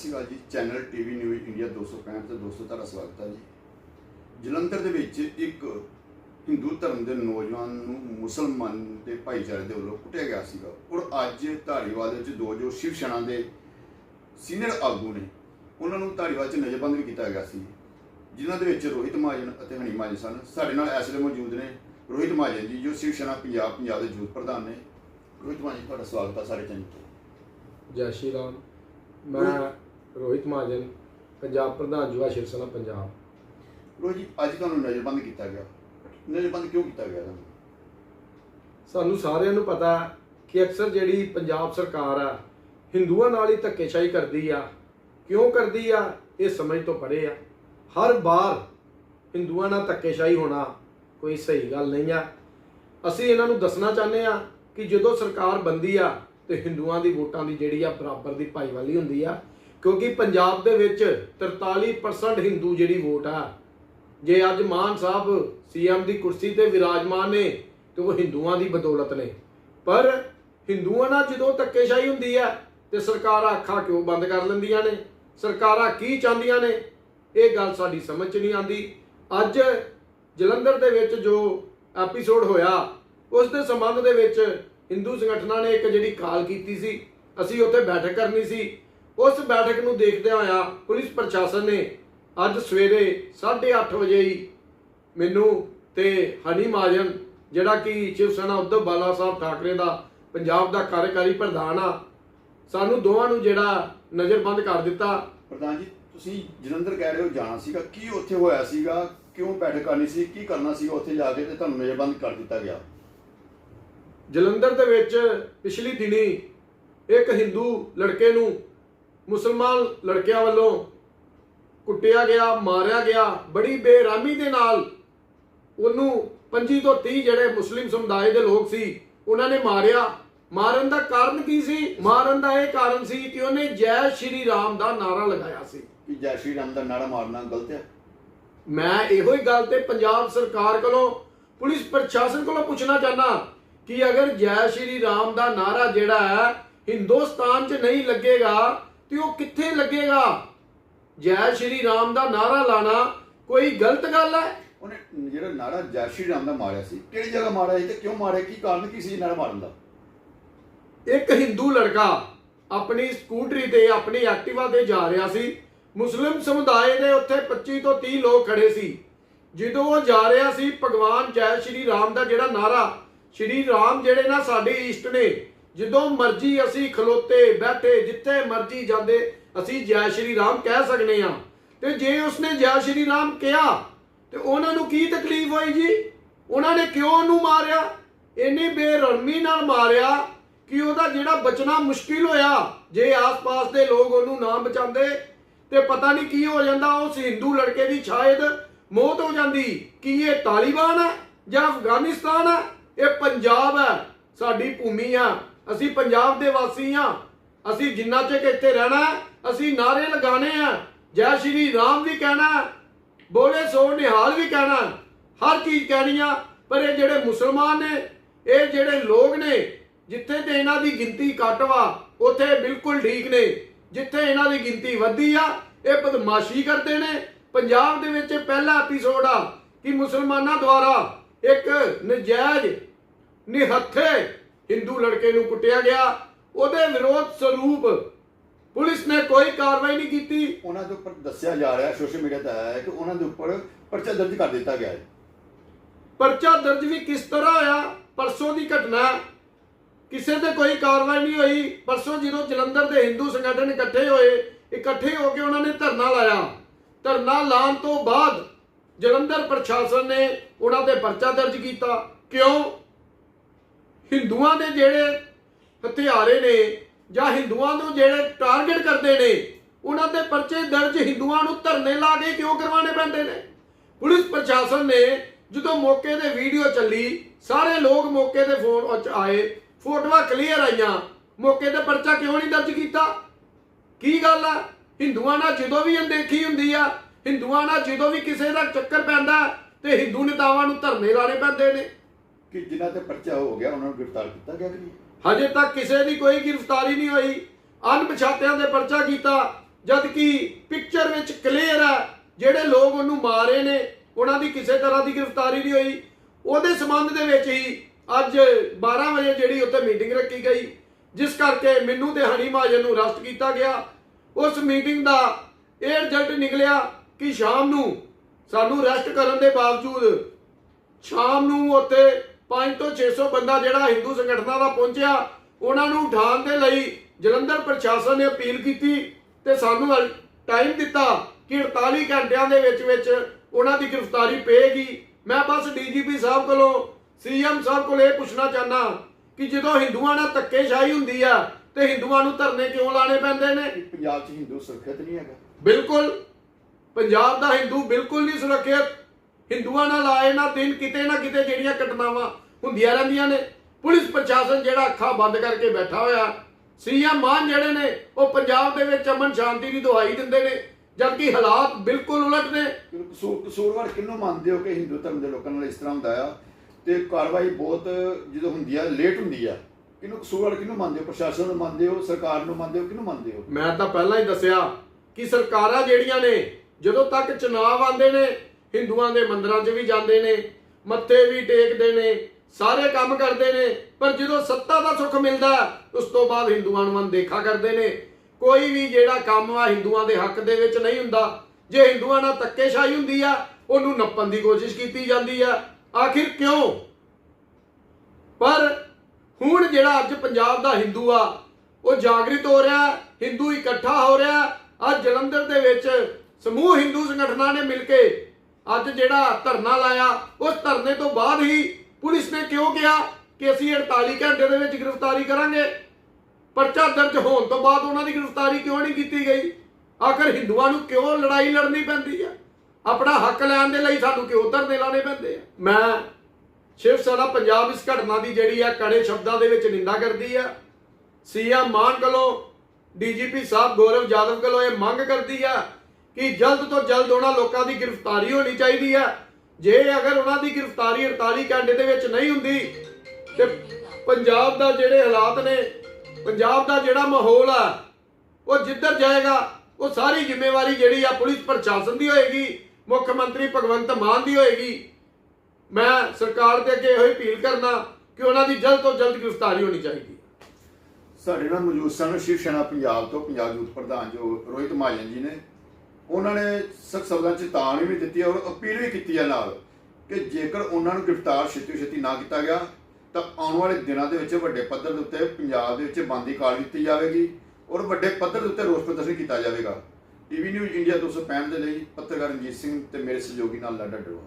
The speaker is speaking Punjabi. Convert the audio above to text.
ਸ਼੍ਰੀ ਅਕਾਲ ਜੀ ਚੈਨਲ ਟੀਵੀ ਨਿਊਜ਼ ਇੰਡੀਆ 265 ਤੇ ਦੋਸਤੋ ਤੁਹਾਡਾ ਸਵਾਗਤ ਹੈ ਜੀ। ਜਲੰਧਰ ਦੇ ਵਿੱਚ ਇੱਕ ਹਿੰਦੂ ਧਰਮ ਦੇ ਨੌਜਵਾਨ ਨੂੰ ਮੁਸਲਮਾਨ ਦੇ ਭਾਈਚਾਰੇ ਦੇ ਵੱਲੋਂ ਕੁੱਟਿਆ ਗਿਆ ਸੀਗਾ। ਔਰ ਅੱਜ ਧਾਰੀਵਾਲ ਦੇ ਵਿੱਚ ਦੋ ਜੋ ਸ਼ਿਵ ਸੈਨਾ ਦੇ ਸੀਨੀਅਰ ਆਗੂ ਨੇ ਉਹਨਾਂ ਨੂੰ ਧਾਰੀਵਾਲ 'ਚ ਨਜ਼ਰਬੰਦ ਵੀ ਕੀਤਾ ਗਿਆ ਸੀ। ਜਿਨ੍ਹਾਂ ਦੇ ਵਿੱਚ ਰੋਹਿਤ ਮਹਾਜਨ ਅਤੇ ਹਨੀ ਮਹਾਜਨ ਸਨ। ਸਾਡੇ ਨਾਲ ਇਸ ਵੇਲੇ ਮੌਜੂਦ ਨੇ ਰੋਹਿਤ ਮਹਾਜਨ ਜੀ ਜੋ ਸ਼ਿਵ ਸੈਨਾ ਪੰਜਾਬ ਪੰਜਾਬ ਦੇ ਯੂਥ ਪ੍ਰਧਾਨ ਨੇ। ਰੋਹਿਤ ਮਹਾਜਨ ਤੁਹਾਡਾ ਸਵਾਗਤ ਹੈ ਸਾਰੇ ਚੈਨਲ ਤੇ। ਜੈ ਸ਼੍ਰੀ ਰਾਮ। ਮੈਂ ਰੋਹਿਤ ਮਹਾਜਨ ਪੰਜਾਬ ਪ੍ਰਧਾਨ ਯੁਵਾ ਸ਼ਿਵ ਸੈਨਾ ਪੰਜਾਬ। ਰੋਹਿਤ ਜੀ ਅੱਜ ਤੁਹਾਨੂੰ ਨਜ਼ਰਬੰਦ ਕੀਤਾ ਗਿਆ। ਨਜ਼ਰਬੰਦ ਕਿਉਂ ਕੀਤਾ ਗਿਆ ਤੁਹਾਨੂੰ ਸਾਨੂੰ ਸਾਰਿਆਂ ਨੂੰ ਪਤਾ ਕਿ ਅਕਸਰ ਜਿਹੜੀ ਪੰਜਾਬ ਸਰਕਾਰ ਆ ਹਿੰਦੂਆਂ ਨਾਲ ਹੀ ਧੱਕੇਸ਼ਾਹੀ ਕਰਦੀ ਆ। ਕਿਉਂ ਕਰਦੀ ਆ? ਇਹ ਸਮਝ ਤੋਂ ਪਰੇ ਆ। ਹਰ ਵਾਰ ਹਿੰਦੂਆਂ ਨਾਲ ਧੱਕੇਸ਼ਾਹੀ ਹੋਣਾ ਕੋਈ ਸਹੀ ਗੱਲ ਨਹੀਂ ਆ। ਅਸੀਂ ਇਹਨਾਂ ਨੂੰ ਦੱਸਣਾ ਚਾਹੁੰਦੇ ਆ ਕਿ ਜਦੋਂ ਸਰਕਾਰ ਬੰਦੀ ਆ ਤੇ ਹਿੰਦੂਆਂ ਦੀ ਵੋਟਾਂ ਦੀ ਜਿਹੜੀ ਆ ਬਰਾਬਰ ਦੀ ਭਾਈਵਾਲੀ ਹੁੰਦੀ ਆ ਕਿਉਂਕਿ ਪੰਜਾਬ ਦੇ ਵਿੱਚ 43% ਹਿੰਦੂ ਜਿਹੜੀ ਵੋਟ ਆ। ਜੇ ਅੱਜ ਮਾਨ ਸਾਹਿਬ ਸੀਐਮ ਦੀ ਕੁਰਸੀ ਤੇ ਵਿਰਾਜਮਾਨ ਨੇ, ਤੇ ਉਹ ਹਿੰਦੂਆਂ ਦੀ ਬਦੌਲਤ ਨੇ। ਪਰ ਹਿੰਦੂਆਂ ਨਾਲ ਜਦੋਂ ਧੱਕੇਸ਼ਾਹੀ ਹੁੰਦੀ ਹੈ ਤੇ ਸਰਕਾਰਾਂ ਅੱਖਾਂ ਕਿਉਂ ਬੰਦ ਕਰ ਲੈਂਦੀਆਂ ਨੇ? ਸਰਕਾਰਾਂ ਕੀ ਚਾਹੁੰਦੀਆਂ ਨੇ? ਇਹ ਗੱਲ ਸਾਡੀ ਸਮਝ 'ਚ ਨਹੀਂ ਆਉਂਦੀ। ਅੱਜ ਜਲੰਧਰ ਦੇ ਵਿੱਚ ਜੋ ਐਪੀਸੋਡ ਹੋਇਆ, ਉਸ ਦੇ ਸੰਬੰਧ ਦੇ ਵਿੱਚ ਹਿੰਦੂ ਸੰਗਠਨਾਂ ਨੇ ਇੱਕ ਜਿਹੜੀ ਕਾਲ ਕੀਤੀ ਸੀ, ਅਸੀਂ ਉੱਥੇ ਬੈਠਕ ਕਰਨੀ ਸੀ। ਉਸ ਬੈਠਕ ਨੂੰ ਦੇਖਦਿਆਂ ਹੋਇਆ ਪੁਲਿਸ ਪ੍ਰਸ਼ਾਸਨ ਨੇ ਅੱਜ ਸਵੇਰੇ 8:30 ਵਜੇ ਹੀ ਮੈਨੂੰ ਤੇ ਹਨੀ ਮਾਜਨ ਜਿਹੜਾ ਕਿ ਸ਼ਿਵ ਸੈਨਾ ਉद्धਵ ਬਾਲਾ ਸਾਹਿਬ ਠਾਕਰੇ ਦਾ ਪੰਜਾਬ ਦਾ ਕਾਰਜਕਾਰੀ ਪ੍ਰਧਾਨ ਆ ਸਾਨੂੰ ਦੋਵਾਂ ਨੂੰ ਜਿਹੜਾ ਨਜ਼ਰਬੰਦ ਕਰ ਦਿੱਤਾ। ਪ੍ਰਧਾਨ ਜੀ ਤੁਸੀਂ ਜਲੰਧਰ ਕਹਿ ਰਹੇ ਹੋ ਜਾਣਾ ਸੀਗਾ। ਕੀ ਉੱਥੇ ਹੋਇਆ ਸੀਗਾ? ਕਿਉਂ ਬੈਠਕ ਕਰਨੀ ਸੀ? ਕੀ ਕਰਨਾ ਸੀਗਾ ਉੱਥੇ ਜਾ ਕੇ ਤੇ ਤੁਹਾਨੂੰ ਨਜ਼ਰਬੰਦ ਕਰ ਦਿੱਤਾ ਗਿਆ? ਜਲੰਧਰ ਦੇ ਵਿੱਚ ਪਿਛਲੀ ਦਿਨੀ ਇੱਕ ਹਿੰਦੂ ਲੜਕੇ ਨੂੰ ਮੁਸਲਮਾਨ ਲੜਕਿਆਂ ਵੱਲੋਂ ਕੁੱਟਿਆ ਗਿਆ ਮਾਰਿਆ ਗਿਆ ਬੜੀ ਬੇਰਾਮੀ ਦੇ ਨਾਲ ਉਹਨੂੰ 25 ਤੋਂ 30 ਜਿਹੜੇ ਮੁਸਲਿਮ ਸਮੁਦਾਇ ਦੇ ਲੋਕ ਸੀ ਉਹਨਾਂ ਨੇ ਮਾਰਿਆ। ਮਾਰਨ ਦਾ ਕਾਰਨ ਕੀ ਸੀ? ਮਾਰਨ ਦਾ ਇਹ ਕਾਰਨ ਸੀ ਕਿ ਉਹਨੇ ਜੈ ਸ਼੍ਰੀ ਰਾਮ ਦਾ ਨਾਰਾ ਲਗਾਇਆ ਸੀ। ਕਿ ਜੈ ਸ਼੍ਰੀ ਰਾਮ ਦਾ ਨਾਰਾ ਮਾਰਨਾ ਗਲਤ ਹੈ? ਮੈਂ ਇਹੋ ਹੀ ਗੱਲ ਤੇ ਪੰਜਾਬ ਸਰਕਾਰ ਕੋਲੋਂ ਪੁਲਿਸ ਪ੍ਰਸ਼ਾਸਨ ਕੋਲੋਂ ਪੁੱਛਣਾ ਚਾਹਨਾ ਕਿ ਅਗਰ ਜੈ ਸ਼੍ਰੀ ਰਾਮ ਦਾ ਨਾਰਾ ਜਿਹੜਾ ਹੈ ਹਿੰਦੁਸਤਾਨ 'ਚ ਨਹੀਂ ਲੱਗੇਗਾ ਤੇ ਉਹ ਕਿੱਥੇ ਲੱਗੇਗਾ? ਜੈ ਸ਼੍ਰੀ ਰਾਮ ਦਾ ਨਾਰਾ ਲਾਣਾ ਕੋਈ ਗਲਤ ਗੱਲ ਹੈ? ਉਹਨੇ ਜਿਹੜਾ ਨਾਰਾ ਜੈ ਸ਼੍ਰੀ ਰਾਮ ਦਾ ਮਾਰਿਆ ਸੀ ਕਿਹੜੀ ਜਗ੍ਹਾ ਮਾਰਿਆ ਸੀ ਤੇ ਕਿਉਂ ਮਾਰਿਆ? ਕੀ ਕਾਰਨ ਕੀ ਸੀ ਨਾਰਾ ਮਾਰਨ ਦਾ? ਇੱਕ ਹਿੰਦੂ ਲੜਕਾ ਆਪਣੀ ਸਕੂਟਰੀ ਤੇ ਆਪਣੀ ਐਕਟਿਵਾ ਤੇ ਜਾ ਰਿਹਾ ਸੀ। ਮੁਸਲਿਮ ਸਮੁਦਾਇ ਦੇ ਉੱਥੇ 25 ਤੋਂ 30 ਲੋਕ ਖੜੇ ਸੀ। ਜਦੋਂ ਉਹ ਜਾ ਰਿਹਾ ਸੀ ਭਗਵਾਨ ਜੈ ਸ਼੍ਰੀ ਰਾਮ ਦਾ ਜਿਹੜਾ ਨਾਰਾ ਸ਼੍ਰੀ ਰਾਮ ਜਿਹੜੇ ਨਾ ਸਾਡੇ ਇਸ਼ਟ ਨੇ ਜਦੋਂ ਮਰਜ਼ੀ ਅਸੀਂ ਖਲੋਤੇ, ਬੈਠੇ, ਜਿੱਥੇ ਮਰਜ਼ੀ ਜਾਂਦੇ, ਅਸੀਂ ਜੈ ਸ਼੍ਰੀ ਰਾਮ ਕਹਿ ਸਕਦੇ ਹਾਂ। ਤੇ ਜੇ ਉਸਨੇ ਜੈ ਸ਼੍ਰੀ ਰਾਮ ਕਿਹਾ, ਤੇ ਉਹਨਾਂ ਨੂੰ ਕੀ ਤਕਲੀਫ ਹੋਈ ਜੀ? ਉਹਨਾਂ ਨੇ ਕਿਉਂ ਉਹਨੂੰ ਮਾਰਿਆ? ਇੰਨੀ ਬੇਰਹਿਮੀ ਨਾਲ ਮਾਰਿਆ ਕਿ ਉਹਦਾ ਜਿਹੜਾ ਬਚਣਾ ਮੁਸ਼ਕਿਲ ਹੋਇਆ, ਜੇ ਆਸ-ਪਾਸ ਦੇ ਲੋਕ ਉਹਨੂੰ ਨਾ ਬਚਾਉਂਦੇ, ਤੇ ਪਤਾ ਨਹੀਂ ਕੀ ਹੋ ਜਾਂਦਾ, ਉਸ ਹਿੰਦੂ ਲੜਕੇ ਦੀ ਸ਼ਾਇਦ ਮੌਤ ਹੋ ਜਾਂਦੀ। ਕੀ ਇਹ ਤਾਲਿਬਾਨ ਹੈ ਜਾਂ ਅਫਗਾਨਿਸਤਾਨ ਹੈ? ਇਹ ਪੰਜਾਬ ਹੈ, ਸਾਡੀ ਭੂਮੀ ਆ ਅਸੀਂ ਪੰਜਾਬ ਦੇ ਵਾਸੀ ਆ ਅਸੀਂ ਜਿੰਨਾ ਚਿਰ ਇੱਥੇ ਰਹਿਣਾ ਅਸੀਂ ਨਾਰੇ ਲਗਾਣੇ ਆ। ਜੈ ਸ਼੍ਰੀ ਰਾਮ ਵੀ ਕਹਿਣਾ ਹੈ, ਬੋਲੇ ਸੋ ਨਿਹਾਲ ਵੀ ਕਹਿਣਾ ਹਰ ਚੀਜ਼ ਕਹਿਣੀ ਆ ਪਰ ਇਹ ਜਿਹੜੇ ਮੁਸਲਮਾਨ ਨੇ ਇਹ ਜਿਹੜੇ ਲੋਕ ਨੇ ਜਿੱਥੇ ਤੇ ਇਹਨਾਂ ਦੀ ਗਿਣਤੀ ਘੱਟ ਵਾ ਉੱਥੇ ਬਿਲਕੁਲ ਠੀਕ ਨੇ। ਜਿੱਥੇ ਇਹਨਾਂ ਦੀ ਗਿਣਤੀ ਵੱਧੀ ਆ ਇਹ ਬਦਮਾਸ਼ੀ ਕਰਦੇ ਨੇ। ਪੰਜਾਬ ਦੇ ਵਿੱਚ ਇਹ ਪਹਿਲਾ ਐਪੀਸੋਡ ਆ ਕਿ ਮੁਸਲਮਾਨਾਂ ਦੁਆਰਾ ਇੱਕ ਨਜਾਇਜ਼ ਨਿਹੱਥੇ ਹਿੰਦੂ ਲੜਕੇ ਨੂੰ ਕੁੱਟਿਆ ਗਿਆ। ਉਹਦੇ ਵਿਰੋਧ ਸਰੂਪ ਪੁਲਿਸ ਨੇ ਕੋਈ ਕਾਰਵਾਈ ਨਹੀਂ ਕੀਤੀ। ਉਹਨਾਂ ਦੇ ਉੱਪਰ ਦੱਸਿਆ ਜਾ ਰਿਹਾ ਸੋਸ਼ਲ ਮੀਡੀਆ ਤੇ ਆਇਆ ਹੈ ਕਿ ਉਹਨਾਂ ਦੇ ਉੱਪਰ ਪਰਚਾ ਦਰਜ ਕਰ ਦਿੱਤਾ ਗਿਆ ਹੈ। ਪਰਚਾ ਦਰਜ ਵੀ ਕਿਸ ਤਰ੍ਹਾਂ ਹੋਇਆ? ਪਰਸੋਂ ਦੀ ਘਟਨਾ। ਕਿਸੇ ਤੇ ਕੋਈ ਕਾਰਵਾਈ ਨਹੀਂ ਹੋਈ। ਪਰਸੋਂ ਜਦੋਂ ਜਲੰਧਰ ਦੇ ਹਿੰਦੂ ਸੰਗਠਨ ਇਕੱਠੇ ਹੋਏ ਇਕੱਠੇ ਹੋ ਕੇ ਉਹਨਾਂ ਨੇ ਧਰਨਾ ਲਾਇਆ। ਧਰਨਾ ਲਾਉਣ ਤੋਂ ਬਾਅਦ ਜਲੰਧਰ ਪ੍ਰਸ਼ਾਸਨ ਨੇ ਉਹਨਾਂ ਤੇ ਪਰਚਾ ਦਰਜ ਕੀਤਾ। ਕਿਉਂ? ਹਿੰਦੂਆਂ ਦੇ ਜਿਹੜੇ ਹਥਿਆਰੇ ਨੇ ਜਾਂ ਹਿੰਦੂਆਂ ਨੂੰ ਜਿਹੜੇ ਟਾਰਗੇਟ ਕਰਦੇ ਨੇ, ਉਹਨਾਂ ਤੇ ਪਰਚੇ ਦਰਜ ਹਿੰਦੂਆਂ ਨੂੰ ਧਰਨੇ ਲਾ ਕੇ ਕਿਉਂ ਕਰਵਾਉਣੇ ਪੈਂਦੇ ਨੇ? ਪੁਲਿਸ ਪ੍ਰਸ਼ਾਸਨ ਨੇ ਜਦੋਂ ਮੌਕੇ ਤੇ ਵੀਡੀਓ ਚੱਲੀ, ਸਾਰੇ ਲੋਕ ਮੌਕੇ ਤੇ ਫੋਨ ਚ ਆਏ, ਫੋਟੋਆਂ ਕਲੀਅਰ ਆਈਆਂ, ਮੌਕੇ ਤੇ ਪਰਚਾ ਕਿਉਂ ਨਹੀਂ ਦਰਜ ਕੀਤਾ? ਕੀ ਗੱਲ ਆ? ਹਿੰਦੂਆਂ ਨਾਲ ਜਦੋਂ ਵੀ ਅਣਦੇਖੀ ਹੁੰਦੀ ਆ, ਹਿੰਦੂਆਂ ਨਾਲ ਜਦੋਂ ਵੀ ਕਿਸੇ ਦਾ ਚੱਕਰ ਪੈਂਦਾ, ਤੇ ਹਿੰਦੂ ਨੇਤਾਵਾਂ ਨੂੰ ਧਰਨੇ ਲਾਣੇ ਪੈਂਦੇ ਨੇ। ਕਿ ਜਿਨ੍ਹਾਂ ਤੇ ਪਰਚਾ ਹੋ ਗਿਆ, ਉਹਨਾਂ ਨੂੰ ਗ੍ਰਿਫਤਾਰ ਕੀਤਾ ਗਿਆ ਕਿ ਨਹੀਂ? ਹਜੇ ਤੱਕ ਕਿਸੇ ਦੀ ਕੋਈ ਗ੍ਰਿਫਤਾਰੀ ਨਹੀਂ ਹੋਈ। ਅਣਪਛਾਤਿਆਂ ਦੇ ਪਰਚਾ ਕੀਤਾ ਜਦ ਕਿ ਪਿਕਚਰ ਵਿੱਚ ਕਲੀਅਰ ਹੈ, ਜਿਹੜੇ ਲੋਕ ਉਹਨੂੰ ਮਾਰੇ ਨੇ, ਉਹਨਾਂ ਦੀ ਕਿਸੇ ਤਰ੍ਹਾਂ ਦੀ ਗ੍ਰਿਫਤਾਰੀ ਨਹੀਂ ਹੋਈ। ਉਹਦੇ ਸੰਬੰਧ ਦੇ ਵਿੱਚ ਹੀ ਅੱਜ 12 ਵਜੇ ਜਿਹੜੀ ਉੱਥੇ ਮੀਟਿੰਗ ਰੱਖੀ ਗਈ, ਜਿਸ ਕਰਕੇ ਮੈਨੂੰ ਤੇ ਹਨੀ ਮਹਾਜਨ ਨੂੰ ਅਰੈਸਟ ਕੀਤਾ ਗਿਆ। ਉਸ ਮੀਟਿੰਗ ਦਾ ਇਹ ਰਿਜ਼ਲਟ ਨਿਕਲਿਆ ਕਿ ਸ਼ਾਮ ਨੂੰ ਸਾਨੂੰ ਅਰੈਸਟ ਕਰਨ ਦੇ ਬਾਵਜੂਦ ਸ਼ਾਮ ਨੂੰ ਉੱਥੇ 5 ਤੋਂ 600 ਬੰਦਾ ਜਿਹੜਾ ਹਿੰਦੂ ਸੰਗਠਨਾਂ ਦਾ ਪਹੁੰਚਿਆ ਉਹਨਾਂ ਨੂੰ ਉਠਾਉਣ ਦੇ ਲਈ ਜਲੰਧਰ ਪ੍ਰਸ਼ਾਸਨ ਨੇ ਅਪੀਲ ਕੀਤੀ ਤੇ ਸਾਨੂੰ ਟਾਈਮ ਦਿੱਤਾ ਕਿ 48 ਘੰਟਿਆਂ ਦੇ ਵਿੱਚ ਵਿੱਚ ਉਹਨਾਂ ਦੀ ਗ੍ਰਿਫਤਾਰੀ ਪਏਗੀ। ਮੈਂ ਬਸ ਡੀਜੀਪੀ ਸਾਹਿਬ ਕੋਲੋਂ ਸੀਐਮ ਸਾਹਿਬ ਕੋਲ ਇਹ ਪੁੱਛਣਾ ਚਾਹਨਾ ਕਿ ਜਦੋਂ ਹਿੰਦੂਆਂ ਨਾਲ ਧੱਕੇਸ਼ਾਹੀ ਹੁੰਦੀ ਆ ਤੇ ਹਿੰਦੂਆਂ ਨੂੰ ਧਰਨੇ ਕਿਉਂ ਲਾਣੇ ਪੈਂਦੇ ਨੇ? ਪੰਜਾਬ 'ਚ ਹਿੰਦੂ ਸੁਰੱਖਿਅਤ ਨਹੀਂ ਹੈਗਾ। ਬਿਲਕੁਲ। ਪੰਜਾਬ ਦਾ ਹਿੰਦੂ ਬਿਲਕੁਲ ਨਹੀਂ ਸੁਰੱਖਿਅਤ। ਹਿੰਦੂਆਂ ਨਾਲ ਆਏ ਨਾ ਦਿਨ ਕਿਤੇ ਨਾ ਕਿਤੇ ਜਿਹੜੀਆਂ ਘਟਨਾਵਾਂ ਹੁੰਦੀਆਂ ਰਹਿੰਦੀਆਂ ਨੇ ਪੁਲਿਸ ਪ੍ਰਸ਼ਾਸਨ ਜਿਹੜਾ ਅੱਖਾਂ ਬੰਦ ਕਰਕੇ ਬੈਠਾ ਹੋਇਆ ਸੀਐਮ ਮਾਨ ਜਿਹੜੇ ਨੇ ਉਹ ਪੰਜਾਬ ਦੇ ਵਿੱਚ ਅਮਨ ਸ਼ਾਂਤੀ ਦੀ ਦੁਹਾਈ ਦਿੰਦੇ ਨੇ ਜਦਕਿ ਹਾਲਾਤ ਬਿਲਕੁਲ ਉਲਟ ਨੇ। ਕਸੂਰਵਾਰ ਕਿਹਨੂੰ ਮੰਨਦੇ ਹੋ ਕਿ ਹਿੰਦੂ ਧਰਮ ਦੇ ਲੋਕਾਂ ਨਾਲ ਇਸ ਤਰ੍ਹਾਂ ਹੁੰਦਾ ਆ? ਤੇ ਕਾਰਵਾਈ ਬਹੁਤ ਜਦੋਂ ਹੁੰਦੀ ਆ ਲੇਟ ਹੁੰਦੀ ਆ। ਕਿਹਨੂੰ ਕਸੂਰਵਾਰ ਕਿਹਨੂੰ ਮੰਨਦੇ ਹੋ? ਪ੍ਰਸ਼ਾਸਨ ਨੂੰ ਮੰਨਦੇ ਹੋ? ਸਰਕਾਰ ਨੂੰ ਮੰਨਦੇ ਹੋ? ਕਿਹਨੂੰ ਮੰਨਦੇ ਹੋ? ਮੈਂ ਤਾਂ ਪਹਿਲਾਂ ਹੀ ਦੱਸਿਆ ਕਿ ਸਰਕਾਰਾਂ ਜਿਹੜੀਆਂ ਨੇ ਜਦੋਂ ਤੱਕ ਚੁਣਾਵ ਆਉਂਦੇ ਨੇ ਹਿੰਦੂਆਂ ਦੇ ਮੰਦਰਾਂ 'ਚ ਵੀ ਜਾਂਦੇ ਨੇ, ਮੱਥੇ ਵੀ ਟੇਕਦੇ ਨੇ, ਸਾਰੇ ਕੰਮ ਕਰਦੇ ਨੇ, ਪਰ ਜਦੋਂ ਸੱਤਾ ਦਾ ਸੁੱਖ ਮਿਲਦਾ, ਉਸ ਤੋਂ ਬਾਅਦ ਹਿੰਦੂਆਂ ਨੂੰ ਅਣਦੇਖਾ ਕਰਦੇ ਨੇ। ਕੋਈ ਵੀ ਜਿਹੜਾ ਕੰਮ ਆ ਹਿੰਦੂਆਂ ਦੇ ਹੱਕ ਦੇ ਵਿੱਚ ਨਹੀਂ ਹੁੰਦਾ। ਜੇ ਹਿੰਦੂਆਂ ਨਾਲ ਧੱਕੇਸ਼ਾਹੀ ਹੁੰਦੀ ਆ, ਉਹਨੂੰ ਨੱਪਣ ਦੀ ਕੋਸ਼ਿਸ਼ ਕੀਤੀ ਜਾਂਦੀ ਆ। ਆਖਿਰ ਕਿਉਂ? ਪਰ ਹੁਣ ਜਿਹੜਾ ਅੱਜ ਪੰਜਾਬ ਦਾ ਹਿੰਦੂ ਆ, ਉਹ ਜਾਗਰਿਤ ਹੋ ਰਿਹਾ, ਹਿੰਦੂ ਇਕੱਠਾ ਹੋ ਰਿਹਾ। ਅੱਜ ਜਲੰਧਰ ਦੇ ਵਿੱਚ ਸਮੂਹ ਹਿੰਦੂ ਸੰਗਠਨਾਂ ਨੇ ਮਿਲ ਕੇ ਅੱਜ ਜਿਹੜਾ ਧਰਨਾ ਲਾਇਆ, ਉਸ ਧਰਨੇ ਤੋਂ ਬਾਅਦ ਹੀ ਪੁਲਿਸ ਨੇ ਕਿਉਂ ਕਿਹਾ ਕਿ ਅਸੀਂ 48 ਘੰਟੇ ਦੇ ਵਿੱਚ ਗ੍ਰਿਫਤਾਰੀ ਕਰਾਂਗੇ? ਪਰਚਾ ਦਰਜ ਹੋਣ ਤੋਂ ਬਾਅਦ ਉਹਨਾਂ ਦੀ ਗ੍ਰਿਫਤਾਰੀ ਕਿਉਂ ਨਹੀਂ ਕੀਤੀ ਗਈ? ਆਖਰ ਹਿੰਦੂਆਂ ਨੂੰ ਕਿਉਂ ਲੜਾਈ ਲੜਨੀ ਪੈਂਦੀ ਆ? ਆਪਣਾ ਹੱਕ ਲੈਣ ਦੇ ਲਈ ਸਾਨੂੰ ਕਿਉਂ ਧਰਨੇ ਲਾਣੇ ਪੈਂਦੇ ਆ? ਮੈਂ ਸ਼ਿਵ ਸੈਨਾ ਪੰਜਾਬ ਇਸ ਘਟਨਾ ਦੀ ਜਿਹੜੀ ਆ, ਕੜੇ ਸ਼ਬਦਾਂ ਦੇ ਵਿੱਚ ਨਿੰਦਾ ਕਰਦੀ ਆ। ਸੀਐਮ ਮਾਨ ਕੋਲੋਂ ਡੀਜੀਪੀ ਸਾਹਿਬ ਗੌਰਵ ਯਾਦਵ ਕੋਲੋਂ ਇਹ ਮੰਗ ਕਰਦੀ ਆ ਕਿ ਜਲਦ ਤੋਂ ਜਲਦ ਉਹਨਾਂ ਲੋਕਾਂ ਦੀ ਗ੍ਰਿਫਤਾਰੀ ਹੋਣੀ ਚਾਹੀਦੀ ਹੈ। ਜੇ ਅਗਰ ਉਹਨਾਂ ਦੀ ਗ੍ਰਿਫਤਾਰੀ 48 ਘੰਟੇ ਦੇ ਵਿੱਚ ਨਹੀਂ ਹੁੰਦੀ, ਤੇ ਪੰਜਾਬ ਦਾ ਜਿਹੜੇ ਹਾਲਾਤ ਨੇ, ਪੰਜਾਬ ਦਾ ਜਿਹੜਾ ਮਾਹੌਲ ਆ, ਉਹ ਜਿੱਧਰ ਜਾਏਗਾ, ਉਹ ਸਾਰੀ ਜ਼ਿੰਮੇਵਾਰੀ ਜਿਹੜੀ ਆ ਪੁਲਿਸ ਪ੍ਰਸ਼ਾਸਨ ਦੀ ਹੋਏਗੀ, ਮੁੱਖ ਮੰਤਰੀ ਭਗਵੰਤ ਮਾਨ ਦੀ ਹੋਏਗੀ। ਮੈਂ ਸਰਕਾਰ ਦੇ ਅੱਗੇ ਇਹੋ ਹੀ ਅਪੀਲ ਕਰਨਾ ਕਿ ਉਹਨਾਂ ਦੀ ਜਲਦ ਤੋਂ ਜਲਦ ਗ੍ਰਿਫਤਾਰੀ ਹੋਣੀ ਚਾਹੀਦੀ ਸਾਡੇ ਨਾਲ ਮੌਜੂਦ ਸਨ ਸ਼ਿਵ ਸੈਨਾ ਪੰਜਾਬ ਤੋਂ, ਪੰਜਾਬ ਯੂਥ ਪ੍ਰਧਾਨ ਜੋ ਰੋਹਿਤ ਮਹਾਜਨ ਜੀ ਨੇ। ਉਹਨਾਂ ਨੇ ਸਖਤ ਸ਼ਬਦਾਂ 'ਚ ਤਾਣ ਵੀ ਦਿੱਤੀ ਔਰ ਅਪੀਲ ਵੀ ਕੀਤੀ ਹੈ ਨਾਲ ਕਿ ਜੇਕਰ ਉਹਨਾਂ ਨੂੰ ਗ੍ਰਿਫਤਾਰ ਛੇਤੀ ਛੇਤੀ ਨਾ ਕੀਤਾ ਗਿਆ, ਤਾਂ ਆਉਣ ਵਾਲੇ ਦਿਨਾਂ ਦੇ ਵਿੱਚ ਵੱਡੇ ਪੱਧਰ ਦੇ ਉੱਤੇ ਪੰਜਾਬ ਦੇ ਵਿੱਚ ਬੰਦੀ ਕਾਲ ਕੀਤੀ ਜਾਵੇਗੀ ਔਰ ਵੱਡੇ ਪੱਧਰ ਦੇ ਉੱਤੇ ਰੋਸ ਪ੍ਰਦਰਸ਼ਨ ਕੀਤਾ ਜਾਵੇਗਾ। ਟੀਵੀ ਨਿਊਜ਼ ਇੰਡੀਆ 265 ਦੇ ਲਈ ਪੱਤਰਕਾਰ ਰਣਜੀਤ ਸਿੰਘ ਤੇ ਮੇਰੇ ਸਹਿਯੋਗੀ ਨਾਲ ਲਾਡਾ ਡਰਵਾ